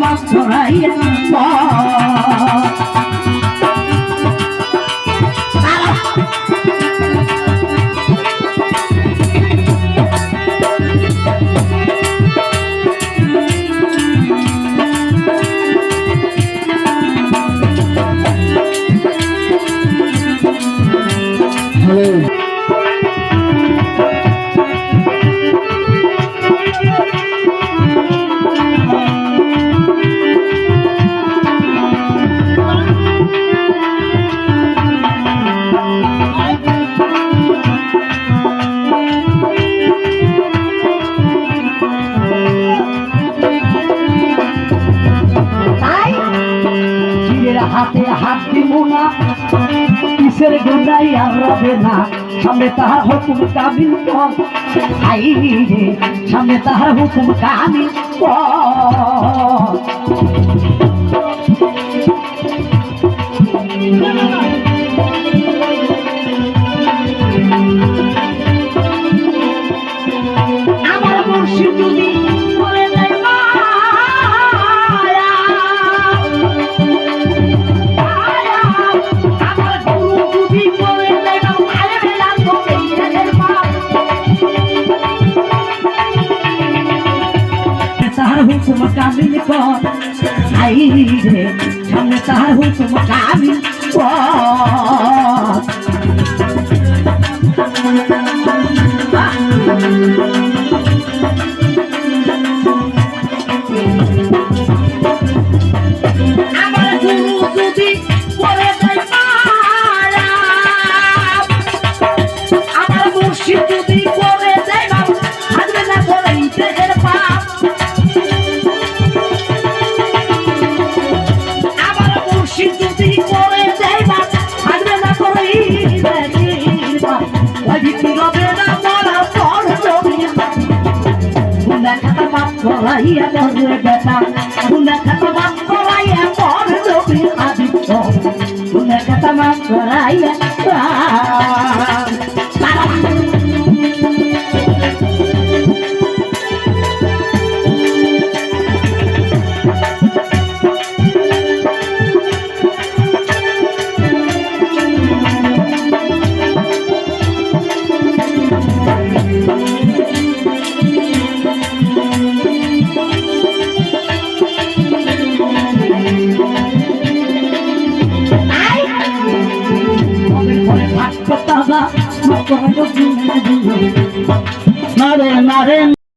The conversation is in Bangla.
মাছ ধরাইয়া তাই হাতে হাত দিব না। কিসের গন্ডাই আর রবে না। সামনে তাহার হুকুম কামিল আই রে, সামনে তাহার হুকুম কামিল কর আমার হুকুম কামিল কর আই রে সামনে তাহার হুকুম কামিল কর করাইয়া বলে বেটা গুনা খাতা মাপ করাইয়া পর নবী আদিত্য গুনা খাতা মাপ করাইয়া থাকতো তাবা